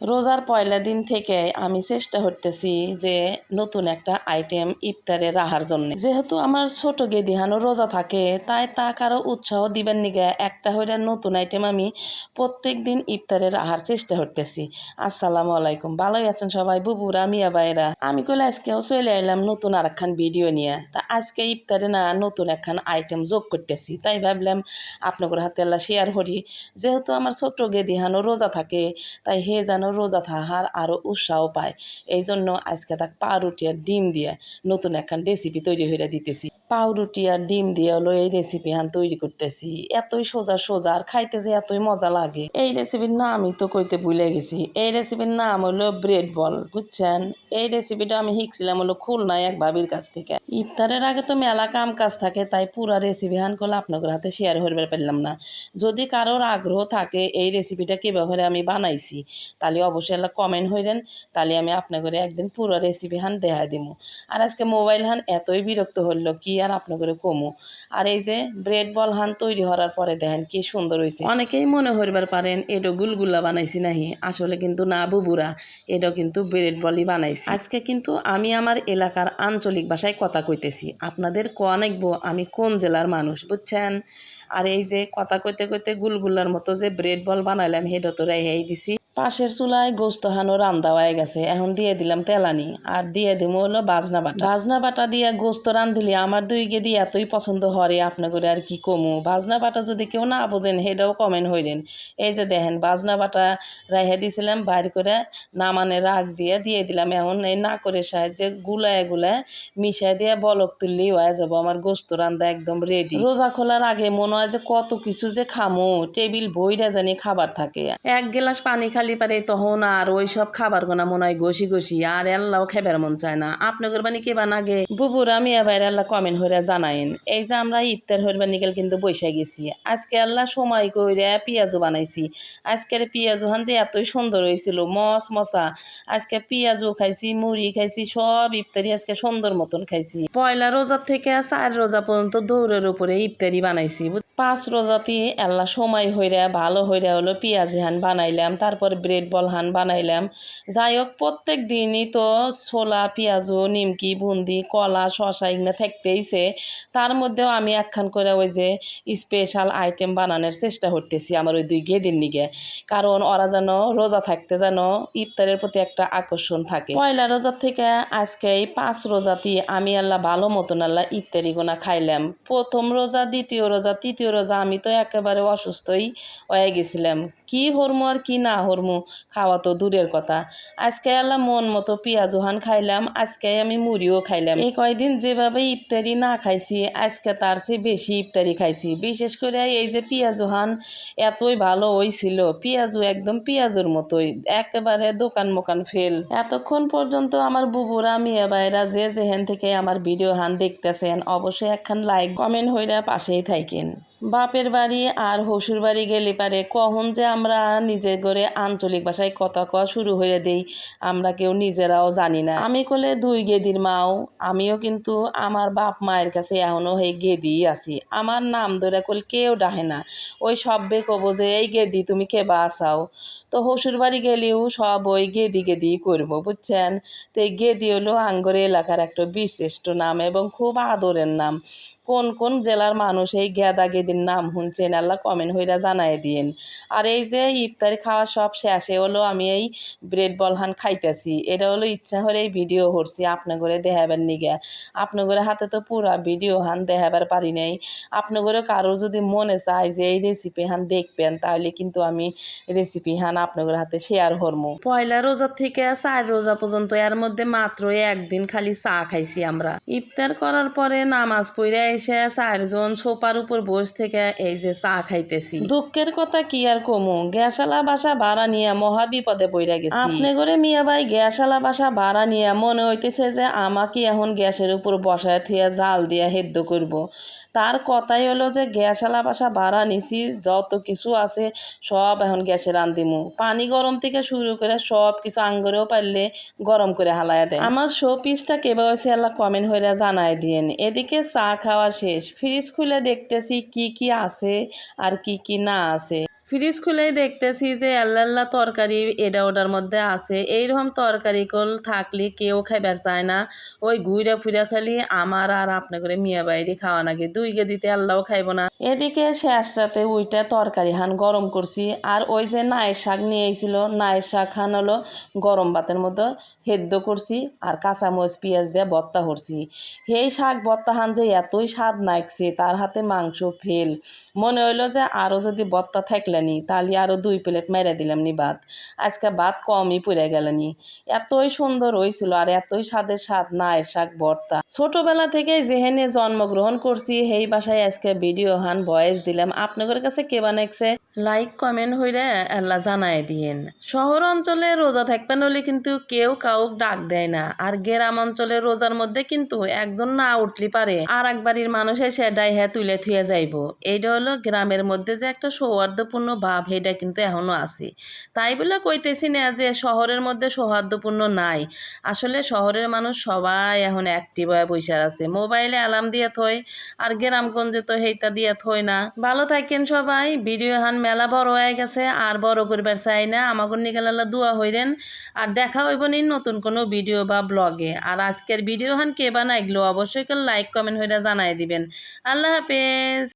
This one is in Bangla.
রোজার পয়লা দিন থেকে আমি চেষ্টা করতেছি যে নতুন একটা আইটেম ইফতারে রাখার জন্য। যেহেতু আমার ছোট গেদিহানো রোজা থাকে, তাই তা কারও উৎসাহ দিবেন নিগে। একটা হইলে নতুন আইটেম আমি প্রত্যেক দিন ইফতারে রাখার চেষ্টা করতেছি। আসসালামু আলাইকুম। ভালোই আছেন সবাই? বুবুরা, মিয়া বাইরা আমি কইলে আজকেও চলে এলাম নতুন আর একখান ভিডিও নিয়ে। তা আজকে ইফতারে না নতুন একখান আইটেম যোগ করতেছি। তাই ভাবলাম আপনাদের হাতে আল্লাহ শেয়ার করি। যেহেতু আমার ছোট গেদিহানো রোজা থাকে, তাই হে যেন রোজা থাকার আরও উৎসাহ পায়। এই জন্য আজকে তাক পাউরুটি আর ডিম দিয়ে নতুন একখান রেসিপি তৈরি হয়ে দিতেছি। পাউরুটি আর ডিম দিয়ে হলো এই রেসিপি হান তৈরি করতেছি। এতই সোজা সোজা আর খাইতে যে এতই মজা লাগে। এই রেসিপির নামই তো কইতে ভুলে গেছি। এই রেসিপির নাম হলো ব্রেড বল বুঝছেন? এই রেসিপিটা আমি শিখছিলাম হলো খুলনায় এক ভাবির কাছ থেকে। ইফতারের আগে তো মেলা কাম কাজ থাকে, তাই পুরা রেসিপি হান করলে আপনাদের হাতে শেয়ার করতে পারলাম না। যদি কারোর আগ্রহ থাকে এই রেসিপিটা কীভাবে আমি বানাইছি, তাহলে অবশ্যই এলা কমেন্ট হইলেন তাহলে আমি আপনাদের একদিন পুরো রেসিপি হান দেখা দিব আর আজকে মোবাইল হান এতই বিরক্ত হইল, কি আর আপনাদের কমু। আর এই যে ব্রেড বল হান তৈরি হওয়ার পরে দেখেন কি সুন্দর হয়েছে অনেকেই মনে হইবার পারেন এডো গুলগুল্লা বানাইছি নাহি, আসলে কিন্তু না বুবুরা, এডো কিন্তু ব্রেড বলই বানাইছি। আজকে কিন্তু আমি আমার এলাকার আঞ্চলিক ভাষায় কথা কইতেছি। আপনাদের কোয়া নাকবো আমি কোন জেলার মানুষ, বুঝছেন? আর এই যে কথা কইতে কইতে গুলগুল্লার মতো যে ব্রেড বল বানাইলাম, হেডো তো রেহাই দিছি। পাশের চুলায় গোস্ত হানো রান্দা হয়ে গেছে, এখন দিয়ে দিলাম তেলানি। আর দিয়ে দিব হলো বাজনা বাটা। বাজনা বাটা দিয়ে গোস্ত রান্ধিলে আমার দুই গেদি এতই পছন্দ হরে আপনাদের আর কি কমু। বাজনা বাটা যদি কেউ না বোঝেন, সেটাও কমেন্ট হইলেন এই যে দেখেন, বাজনা বাটা রেখে দিয়েছিলাম বাইর করে নামানে রাগ দিয়ে দিয়ে দিলাম। এখন এই না করে সাহায্যে গুলায় গুলায় মিশাই দিয়ে বলক তুললেই হয়ে যাব। আমার গোস্ত রান্দা একদম রেডি রোজা খোলার আগে মনে হয় যে কত কিছু যে খামো। টেবিল বইরা জানি খাবার থাকে। এক গ্লাস পানি খালি পারে তখন আর ওই সব খাবার গোনা মনে হয় ঘষি ঘষি আর এল্লাও খেবার মন চায় না। আপনাদের বানি কে বানাগে বুবুরা মিয়া বাইরে আল্লাহ কমেন্ট হইরা জানাইন। এই যে আমরা ইফতার হইবার নিকেল কিন্তু বৈশা গেছি। আজকে আল্লাহ সময় কইরা পেঁয়াজও বানাইছি। আজকের পেঁয়াজু হান যে এতই সুন্দর হয়েছিল মস মশা আজকে পেঁয়াজও খাইছি, মুড়ি খাইছি, সব ইফতারি আজকে সুন্দর মতন খাইছি। পয়লা রোজার থেকে চার রোজা পর্যন্ত দৌড়ের উপরে ইফতারি বানাইছি পাঁচ রোজাতে আল্লাহ সময় হইরা, ভালো হইরা হলো পেঁয়াজি হান বানাইলাম। তারপর ব্রেড বল হান বানাইলাম। যাই হোক প্রত্যেক দিনই তো ছোলা, পেঁয়াজু, নিমকি, বুন্দি, কলা শশা এগুলো থাকতেইছে। তার মধ্যেও আমি একখান করে ওই যে স্পেশাল আইটেম বানানোর চেষ্টা করতেছি আমার ওই দুই গেদিন নিগে। কারণ ওরা যেন রোজা থাকতে যেন ইফতারের প্রতি একটা আকর্ষণ থাকে। পয়লা রোজার থেকে আজকে এই পাঁচ রোজাতে আমি আল্লাহ ভালো মতন আল্লাহ ইফতারি গোনা খাইলাম। প্রথম রোজা, দ্বিতীয় রোজা, তৃতীয় রোজা আমি তো একেবারে অসুস্থই হয়ে গেছিলাম। কি হরমো আর কি না হরমু খাওয়া তো দূরের কথা। আজকে আল্লাহ মন মতো পেঁয়াজ ওহান খাইলাম, আজকে আমি মুড়িও খাইলাম। এই কয়দিন যেভাবে ইফতারি না খাইছি, আজকে তার চেয়ে বেশি ইফতারি খাইছি। বিশেষ করে এই যে পেঁয়াজ ওহান এতই ভালো হইছিল, পেঁয়াজু একদম পেঁয়াজুর মতোই, একেবারে দোকান মোকান ফেল। এতক্ষণ পর্যন্ত আমার বুবুরা, মিয়া ভাইরা যে যেহেন থেকে আমার ভিডিও হান দেখতেছেন, অবশ্যই একখান লাইক কমেন্ট হইরা পাশেই থাকেন বাপের বাড়ি আর হসুর বাড়ি গেলে পারে, কখন যে আমরা নিজে করে আঞ্চলিক ভাষায় কথা কওয়া শুরু হয়ে দেই, আমরা কেউ নিজেরাও জানি না। আমি কলে দুই গেদির মাও, আমিও কিন্তু আমার বাপ মায়ের কাছে এখনও সেই গেদি আছি। আমার নাম ধরে কল কেউ ডাহে না। ওই সব্বে কব যে, এই গেদি তুমি কেবা আসাও তো হসুর বাড়ি গেলেও সব ওই গেদি গেদি করব, বুঝছেন? তো এই গেদি হলো আঙ্গরে এলাকার একটা বিশিষ্ট নাম এবং খুব আদরের নাম। কোন কোন জেলার মানুষ এই গেদা গেদির নাম শুনছেন, আল্লাহ কমেন্ট হইরা জানাই দিন আর এই যে ইফতারি খাওয়া সব শেষে হলো আমি এই ব্রেড বলহান খাইতেছি। এটা হলো ইচ্ছা করে এই ভিডিও করছি, আপনাগরে দেখাবার নিগে। আপনাগরে হাতে তো পুরা ভিডিও হান দেখাবার পারি নাই। আপনাগরে কারও যদি মনে চায় যে এই রেসিপি হান দেখবেন, তাহলে কিন্তু আমি রেসিপি হান আপনাদের হাতে শেয়ার করব পয়লা রোজা থেকে চার রোজা পর্যন্ত এর মধ্যে মাত্র একদিন খালি চা খাইছি আমরা। ইফতার করার পরে নামাজ পড়ে এসে চারজন সোপার উপর বসে থেকে এই যে চা খাইতেছি। দুঃখের কথা কি আর কমু? গ্যাসালা বাসা ভাড়া নিয়ে মহা বিপদে পড়ে গেছি। আপনি করে মিয়া ভাই গ্যাসালা বাসা ভাড়া নিয়ে মনে হইতেছে যে আমাকে এখন গ্যাসের উপর বসায় থুয়া জাল দিয়া হেদ্দ করব। তার কথাই হলো যে গ্যাসালা বাসা ভাড়া নিছি যত কিছু আছে সব এখন গ্যাসে রান্ধিমু। পানি গরম থেকে শুরু করে সব কিছু আঙ্গরেও পারলে গরম করে হালায় দেয়। আমার শো পিসটা কেবা হয়েছে আল্লাহ কমেন্ট হইরা জানাই দিয়েন। এদিকে চা খাওয়া শেষ। ফ্রিজ খুলে দেখতেছি কি কি আছে আর কি কি না আছে? ফ্রিজ খুলেই দেখতেছি যে আল্লাহ আল্লাহ তরকারি এটা ওটার মধ্যে আছে। এইরকম তরকারি কল থাকলে কেউ খাইবার চায় না। ওই গুইরা ফুইরা খালি আমার আর আপনা করে মিয়া বাইরে খাওয়া নাকি দুই গে দিতে আল্লাহও খাইব না। এদিকে শেষ রাতে ওইটা তরকারি হান গরম করছি। আর ওই যে নায়ের শাক নিয়ে এসেছিল নায়ের শাক খান হলো গরম ভাতের মধ্যে হেদ্দ করছি আর কাঁচামরিচ, পেঁয়াজ দিয়ে ভর্তা করছি। সেই শাক ভর্তা হান যে এতই স্বাদ নাইকছে, তার হাতে মাংস ফেল। মনে হইল যে আরও যদি ভর্তা থাকলেনি তাহলে আরও দুই প্লেট মেরে দিলাম নি ভাত। আজকে ভাত কমই পড়ে গেলেনি। এতই সুন্দর হয়েছিল আর এতই স্বাদের স্বাদ নায়ের শাক ভর্তা। ছোটবেলা থেকে যেহেনে জন্মগ্রহণ করছি, সেই বাসায় আজকে ভিডিও হান ভয়েস দিলাম। আপনাদের কাছে কে বানাইছে? লাইক কমেন্ট হইরে আল্লাহ জানাই দিয়েন। শহর অঞ্চলে রোজা থাকবেন হলে কিন্তু কেউ কাউক ডাক দেয় না। আর গ্রাম অঞ্চলে রোজার মধ্যে কিন্তু একজন না উঠলি পারে। আর এক বাড়ির মানুষ এসে ডাই হ্যাঁ তুলে থুয়ে যাইব। এইটা হলো গ্রামের মধ্যে যে একটা সৌহার্দ্যপূর্ণ ভাব এটা কিন্তু এখনও আছে। তাই বলে কইতেছি না যে শহরের মধ্যে সৌহার্দ্যপূর্ণ নাই। আসলে শহরের মানুষ সবাই এখন অ্যাক্টিভ হয়ে বসে আছে। মোবাইলে অ্যালার্ম দিয়ে থই, আর গ্রামগঞ্জে তো হেইতা দিয়ে থই না। ভালো থাকেন সবাই। ভিডিও হান মেলা বড় হয়ে গেছে, আর বড় করবার চাই না। আমাকে নিকালাল্লা দোয়া হইলেন আর দেখা হইব নি নতুন কোনো ভিডিও বা ব্লগে। আর আজকের ভিডিও হান কে বানাইগুলো অবশ্যই লাইক কমেন্ট হইরা জানাই দিবেন। আল্লাহ হাফেজ।